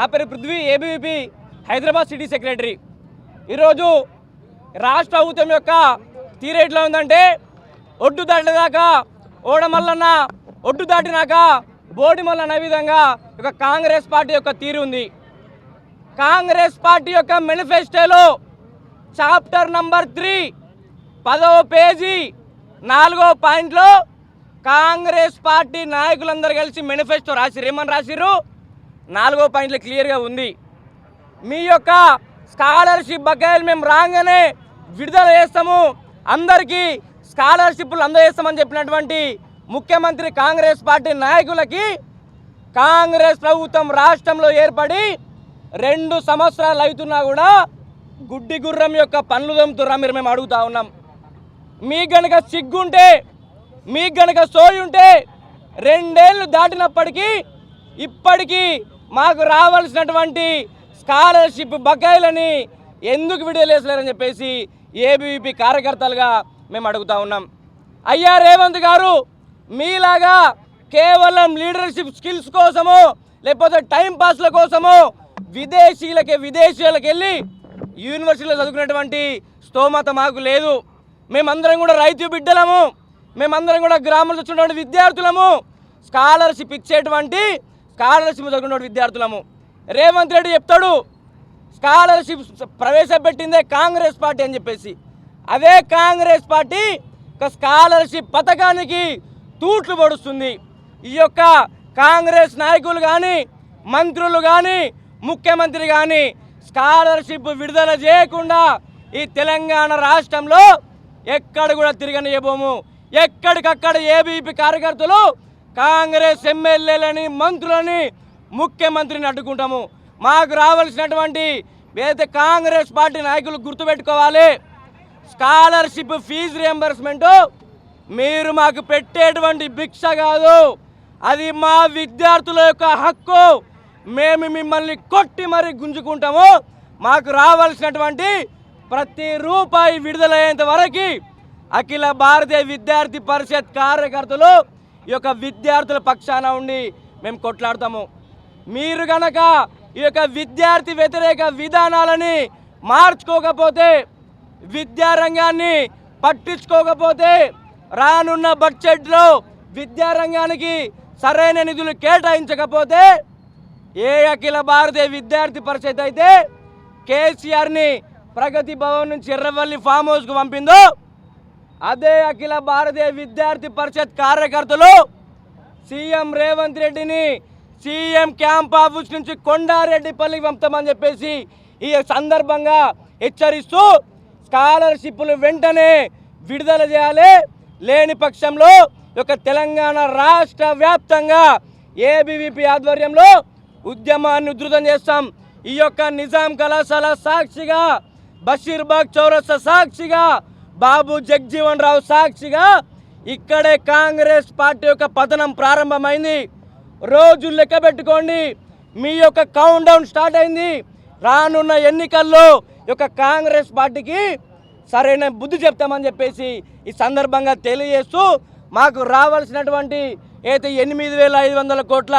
నా పేరు Prithvi ABVP Hyderabad city secretary. ఈరోజు రాష్ట్ర ప్రభుత్వం యొక్క తీరు ఎట్లా ఉందంటే ఒడ్డు దాటిదాకా ఓడమల్లన్న ఒడ్డు దాటినాక బోడిమల్లన్న విధంగా ఒక కాంగ్రెస్ పార్టీ యొక్క తీరు ఉంది. కాంగ్రెస్ పార్టీ యొక్క మేనిఫెస్టోలో చాప్టర్ నంబర్ త్రీ పదవ పేజీ నాలుగో పాయింట్లో కాంగ్రెస్ పార్టీ నాయకులందరూ కలిసి మేనిఫెస్టో రాసిరు ఏమని రాసిరు నాలుగో పాయింట్లో క్లియర్గా ఉంది. మీ యొక్క స్కాలర్షిప్ బకాయిలు మేము రాగానే విడుదల చేస్తాము. అందరికీ స్కాలర్షిప్లు అందజేస్తామని చెప్పినటువంటి ముఖ్యమంత్రి కాంగ్రెస్ పార్టీ నాయకులకి కాంగ్రెస్ ప్రభుత్వం రాష్ట్రంలో ఏర్పడి రెండు సంవత్సరాలు అవుతున్నా కూడా గుడ్డి గుర్రం యొక్క పనులు దొమ్ముతుర్రా మీరు మేము అడుగుతా ఉన్నాం. మీకు గనక సిగ్గుంటే మీకు గనక సోయి ఉంటే రెండేళ్ళు దాటినప్పటికీ ఇప్పటికీ మాకు రావాల్సినటువంటి స్కాలర్షిప్ బకాయిలని ఎందుకు విడుదలేసలేరని చెప్పేసి ఏబీవీపీ కార్యకర్తలుగా మేము అడుగుతా ఉన్నాం. అయ్యా రేవంత్ గారు మీలాగా కేవలం లీడర్షిప్ స్కిల్స్ కోసము లేకపోతే టైం పాస్ల కోసమో విదేశీలకి విదేశీయులకు వెళ్ళి యూనివర్సిటీలో చదువుకునేటువంటి స్తోమత మాకు లేదు. మేమందరం కూడా రైతు బిడ్డలము. మేమందరం కూడా గ్రామంలో వచ్చినటువంటి విద్యార్థులము. స్కాలర్షిప్ ఇచ్చేటువంటి స్కాలర్షిప్ చదువుకున్న విద్యార్థులము. రేవంత్ రెడ్డి చెప్తాడు స్కాలర్షిప్ ప్రవేశపెట్టిందే కాంగ్రెస్ పార్టీ అని చెప్పేసి. అదే కాంగ్రెస్ పార్టీ ఒక స్కాలర్షిప్ పథకానికి తూట్లు పడుస్తుంది. ఈ యొక్క కాంగ్రెస్ నాయకులు కానీ మంత్రులు కానీ ముఖ్యమంత్రి కానీ స్కాలర్షిప్ విడుదల చేయకుండా ఈ తెలంగాణ రాష్ట్రంలో ఎక్కడ కూడా తిరగనియబోము. ఎక్కడికక్కడ ఏబీపీ కార్యకర్తలు కాంగ్రెస్ ఎమ్మెల్యేలని మంత్రులని ముఖ్యమంత్రిని అడ్డుకుంటాము. మాకు రావాల్సినటువంటి ఏదైతే కాంగ్రెస్ పార్టీ నాయకులు గుర్తుపెట్టుకోవాలి స్కాలర్షిప్ ఫీజు రియంబర్స్మెంట్ మీరు మాకు పెట్టేటువంటి భిక్ష కాదు. అది మా విద్యార్థుల యొక్క హక్కు. మేము మిమ్మల్ని కొట్టి మరి గుంజుకుంటాము. మాకు రావాల్సినటువంటి ప్రతి రూపాయి విడుదలయ్యేంత వరకు అఖిల భారతీయ విద్యార్థి పరిషత్ కార్యకర్తలు ఈ యొక్క విద్యార్థుల పక్షాన ఉండి మేము కొట్లాడతాము. మీరు గనక ఈ యొక్క విద్యార్థి వ్యతిరేక విధానాలని మార్చుకోకపోతే విద్యారంగాన్ని పట్టించుకోకపోతే రానున్న బడ్జెట్లో విద్యారంగానికి సరైన నిధులు కేటాయించకపోతే ఏ అఖిల భారతీయ విద్యార్థి పరిషత్ అయితే కేసీఆర్ని ప్రగతి భవన్ నుంచి ఎర్రవల్లి ఫామ్ హౌస్కు పంపిందో అదే అఖిల భారతీయ విద్యార్థి పరిషత్ కార్యకర్తలు సీఎం రేవంత్ రెడ్డిని సీఎం క్యాంప్ ఆఫీస్ నుంచి కొండారెడ్డిపల్లికి పంపుతామని చెప్పేసి ఈ సందర్భంగా హెచ్చరిస్తూ స్కాలర్షిప్లు వెంటనే విడుదల చేయాలి. లేని పక్షంలో ఒక యొక్క తెలంగాణ రాష్ట్ర వ్యాప్తంగా ఏబీవీపీ ఆధ్వర్యంలో ఉద్యమాన్ని ఉధృతం చేస్తాం. ఈ యొక్క నిజాం కళాశాల సాక్షిగా బషీర్బాగ్ చౌరస్తా సాక్షిగా బాబు జగ్జీవన్ రావు సాక్షిగా ఇక్కడే కాంగ్రెస్ పార్టీ యొక్క పతనం ప్రారంభమైంది. రోజు లెక్క పెట్టుకోండి మీ యొక్క కౌంట్ డౌన్ స్టార్ట్ అయింది. రానున్న ఎన్నికల్లో యొక్క కాంగ్రెస్ పార్టీకి సరైన బుద్ధి చెప్తామని చెప్పేసి ఈ సందర్భంగా తెలియజేస్తూ మాకు రావాల్సినటువంటి అయితే ఎనిమిది వేల ఐదు వందల కోట్ల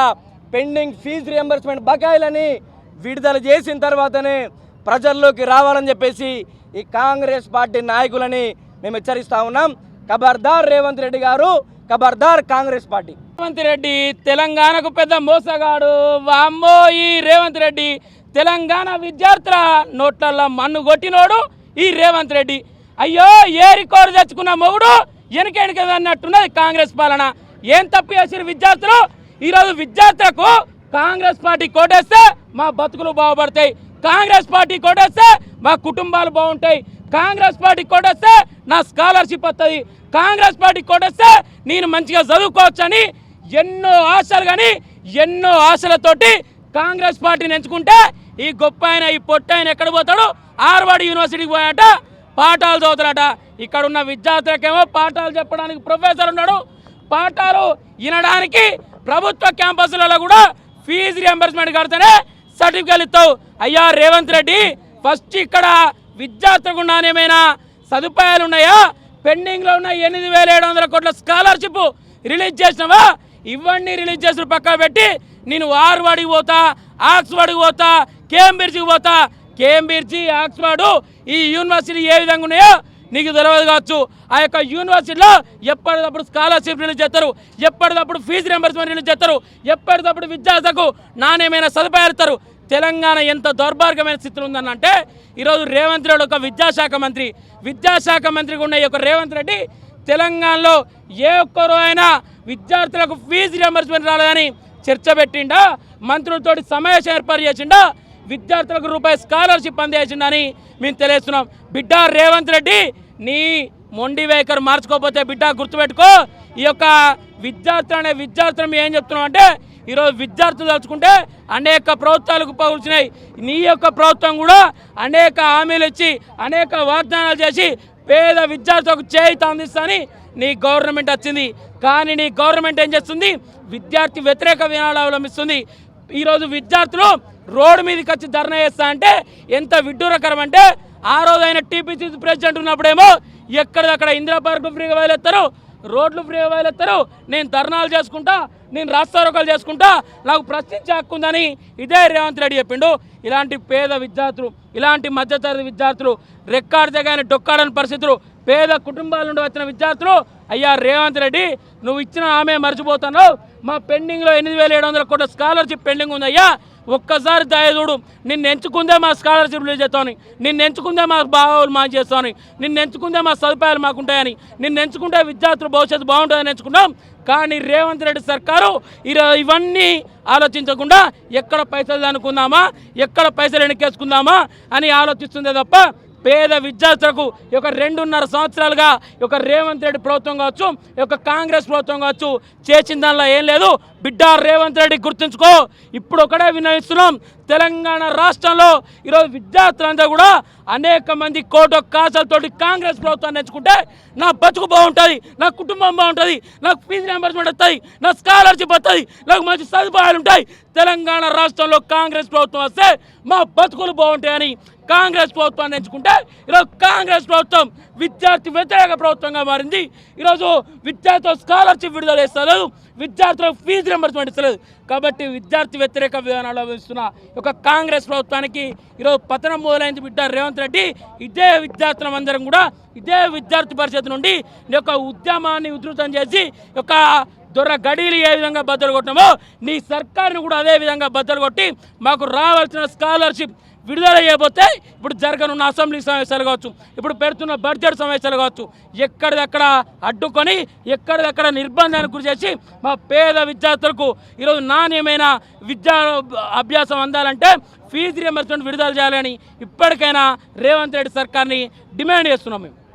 పెండింగ్ ఫీజు రియంబర్స్మెంట్ బకాయిలని విడుదల చేసిన తర్వాతనే ప్రజల్లోకి రావాలని చెప్పేసి ఈ కాంగ్రెస్ పార్టీ నాయకులని మేము హెచ్చరిస్తా ఉన్నాం. ఖబర్దార్ రేవంత్ రెడ్డి గారు ఖబర్దార్ కాంగ్రెస్ పార్టీ. రేవంత్ రెడ్డి తెలంగాణకు పెద్ద మోసగాడు. వామ్మో ఈ రేవంత్ రెడ్డి. తెలంగాణ విద్యార్థుల నోట్లల్లో మన్ను కొట్టినోడు ఈ రేవంత్ రెడ్డి. అయ్యో ఏ రికార్డు తెచ్చుకున్న మొగుడు వెనక కాంగ్రెస్ పాలన. ఏం తప్పు చేసిన విద్యార్థులు? ఈరోజు విద్యార్థులకు కాంగ్రెస్ పార్టీ కోటేస్తే మా బతుకులు బాగుపడతాయి. కాంగ్రెస్ పార్టీ కొట్టేస్తే మా కుటుంబాలు బాగుంటాయి. కాంగ్రెస్ పార్టీ కొట్టేస్తే నా స్కాలర్షిప్ వస్తుంది కాంగ్రెస్ పార్టీ కొట్టేస్తే నేను మంచిగా చదువుకోవచ్చని ఎన్నో ఆశలు కానీ ఎన్నో ఆశలతోటి కాంగ్రెస్ పార్టీని ఎంచుకుంటే ఈ గొప్ప ఆయన ఈ పొట్ట ఆయన ఎక్కడ పోతాడు? ఆర్వాడి యూనివర్సిటీకి పోయాట పాఠాలు చదువుతారట ఇక్కడ ఉన్న విద్యార్థులకేమో పాఠాలు చెప్పడానికి ప్రొఫెసర్ ఉన్నాడు. పాఠాలు వినడానికి ప్రభుత్వ క్యాంపస్లలో కూడా ఫీజు రియంబర్స్మెంట్ కడితేనే సర్టిఫికేట్ ఇస్తావు. అయ్యా రేవంత్ రెడ్డి ఫస్ట్ ఇక్కడ విద్యార్థులకు ఏమైనా సదుపాయాలు ఉన్నాయా? పెండింగ్లో ఉన్న ఎనిమిది వేల ఏడు వందల కోట్ల స్కాలర్షిప్ రిలీజ్ చేసినావా? ఇవన్నీ రిలీజ్ చేసిన పక్క పెట్టి నేను వారు వాడికి పోతా ఆక్స్ఫర్డ్కి పోతా కేంబ్రిడ్జ్కి పోతా. కేంబ్రిడ్జ్ ఆక్స్ఫర్డ్ ఈ యూనివర్సిటీ ఏ విధంగా ఉన్నాయో నీకు తెలియదు కావచ్చు. ఆ యొక్క యూనివర్సిటీలో ఎప్పటికప్పుడు స్కాలర్షిప్ రిలీజ్ చేస్తారు. ఎప్పటికప్పుడు ఫీజు రింబర్స్మెంట్ రిలీజ్ చేస్తారు. ఎప్పటికప్పుడు విద్యార్థులకు నాణ్యమైన సదుపాయాలు ఇస్తారు. తెలంగాణ ఎంత దౌర్భాగ్యమైన స్థితిలో ఉందనంటే ఈరోజు రేవంత్ రెడ్డి ఒక విద్యాశాఖ మంత్రి. విద్యాశాఖ మంత్రిగా ఉన్న ఈ యొక్క రేవంత్ రెడ్డి తెలంగాణలో ఏ ఒక్కరు అయినా విద్యార్థులకు ఫీజు రియంబర్స్మెంట్ రాలేదని చర్చ పెట్టిండా మంత్రులతో సమావేశం ఏర్పాటు చేసిండా విద్యార్థులకు రూపాయి స్కాలర్షిప్ అందజేసిండని మేము తెలియస్తున్నాం బిడ్డ రేవంత్ రెడ్డి నీ మొండి వైఖరి మార్చుకోకపోతే బిడ్డ గుర్తుపెట్టుకో ఈ యొక్క విద్యార్థులు అనే విద్యార్థులు మేము ఏం చెప్తున్నాం అంటే ఈరోజు విద్యార్థులు తలుచుకుంటే అనేక ప్రభుత్వాలకు పగుల్చినాయి నీ యొక్క ప్రభుత్వం కూడా అనేక హామీలు ఇచ్చి అనేక వాగ్దానాలు చేసి పేద విద్యార్థులకు చేయిత అందిస్తాని నీ గవర్నమెంట్ వచ్చింది. కానీ నీ గవర్నమెంట్ ఏం చేస్తుంది? విద్యార్థి వ్యతిరేక విధానాలు అవలంబిస్తుంది. ఈరోజు విద్యార్థులు రోడ్డు మీదకి వచ్చి ధర్నా చేస్తా అంటే ఎంత విడ్డూరకరం అంటే ఆ రోజు ఆయన టీపీసీ ప్రెసిడెంట్ ఉన్నప్పుడేమో ఎక్కడిదక్కడ ఇందిరా పార్కు ఫ్రీగా బయలుదేస్తారు రోడ్లు ఫ్రీగా బయలుదేస్తారు నేను ధర్నాలు చేసుకుంటా నేను రాస్తారోకాలు చేసుకుంటా నాకు ప్రశ్నించే హక్కు ఉందని ఇదే రేవంత్ రెడ్డి చెప్పిండు. ఇలాంటి పేద విద్యార్థులు ఇలాంటి మధ్యతరగతి విద్యార్థులు రెక్కాడితే కానీ డొక్కాడని పరిస్థితులు పేద కుటుంబాల నుండి వచ్చిన విద్యార్థులు అయ్యా రేవంత్ రెడ్డి నువ్వు ఇచ్చిన ఆమె మర్చిపోతున్నావు. మా పెండింగ్లో ఎనిమిది వేల ఏడు వందల కోట్ల స్కాలర్షిప్ పెండింగ్ ఉందయ్యా. ఒక్కసారి దయచూడు నిన్ను ఎంచుకుందే మా స్కాలర్షిప్లు చేస్తాను చేస్తామని. నిన్ను ఎంచుకుందే మా భావాలు మా చేస్తామని. నిన్ను ఎంచుకుందే మా సదుపాయాలు మాకుంటాయని. నిన్ను ఎంచుకుంటే విద్యార్థుల భవిష్యత్తు బాగుంటుందని ఎంచుకున్నాం. కానీ రేవంత్ రెడ్డి సర్కారు ఈరో- ఇవన్నీ ఆలోచించకుండా ఎక్కడ పైసలు అనుకుందామా ఎక్కడ పైసలు ఎన్నికేసుకుందామా అని ఆలోచిస్తుందే తప్ప పేద విద్యార్థులకు ఈ యొక్క రెండున్నర సంవత్సరాలుగా ఈ యొక్క రేవంత్ రెడ్డి ప్రభుత్వం కావచ్చు ఈ యొక్క కాంగ్రెస్ ప్రభుత్వం కావచ్చు చేసిన దానిలో ఏం లేదు. బిడ్డ రేవంత్ రెడ్డి గుర్తుంచుకో ఇప్పుడు ఒకటే వినయిస్తున్నాం తెలంగాణ రాష్ట్రంలో ఈరోజు విద్యార్థులంతా కూడా అనేక మంది కోట కాసలతోటి కాంగ్రెస్ ప్రభుత్వాన్ని ఎంచుకుంటే నా బతుకు బాగుంటుంది నా కుటుంబం బాగుంటుంది నాకు ఫీజు రియంబర్స్మెంట్ వస్తుంది నా స్కాలర్షిప్ వస్తుంది నాకు మంచి సదుపాయాలు ఉంటాయి. తెలంగాణ రాష్ట్రంలో కాంగ్రెస్ ప్రభుత్వం వస్తే మా బతుకులు బాగుంటాయని కాంగ్రెస్ ప్రభుత్వాన్ని ఎంచుకుంటే ఈరోజు కాంగ్రెస్ ప్రభుత్వం విద్యార్థి వ్యతిరేక ప్రభుత్వంగా మారింది. ఈరోజు విద్యార్థుల స్కాలర్షిప్ విడుదల చేస్తలేదు విద్యార్థులకు ఫీజు రింబర్స్మెంట్ ఇస్తలేదు. కాబట్టి విద్యార్థి వ్యతిరేక విధానాలు వేస్తున్న ఒక కాంగ్రెస్ ప్రభుత్వానికి ఈరోజు పతనం మొదలైంది బిడ్డ రేవంత్ రెడ్డి. ఇదే విద్యార్థులం అందరం కూడా ఇదే విద్యార్థి పరిషత్ నుండి ఈ యొక్క ఉద్యమాన్ని ఉధృతం చేసి ఒక దొర గడీలు ఏ విధంగా బద్దలు కొట్టినామో నీ సర్కార్ని కూడా అదే విధంగా బద్దలు కొట్టి మాకు రావాల్సిన స్కాలర్షిప్ విడుదల చేయబోతే ఇప్పుడు జరగనున్న అసెంబ్లీ సమావేశాలు కావచ్చు ఇప్పుడు పెడుతున్న బడ్జెట్ సమావేశాలు కావచ్చు ఎక్కడిదక్కడ అడ్డుకొని ఎక్కడిదక్కడ నిర్బంధానికి గురి చేసి మా పేద విద్యార్థులకు ఈరోజు నాణ్యమైన విద్యా అభ్యాసం అందాలంటే ఫీజు రియంబర్స్మెంట్ విడుదల చేయాలని ఇప్పటికైనా రేవంత్ రెడ్డి సర్కార్ని డిమాండ్ చేస్తున్నాం మేము.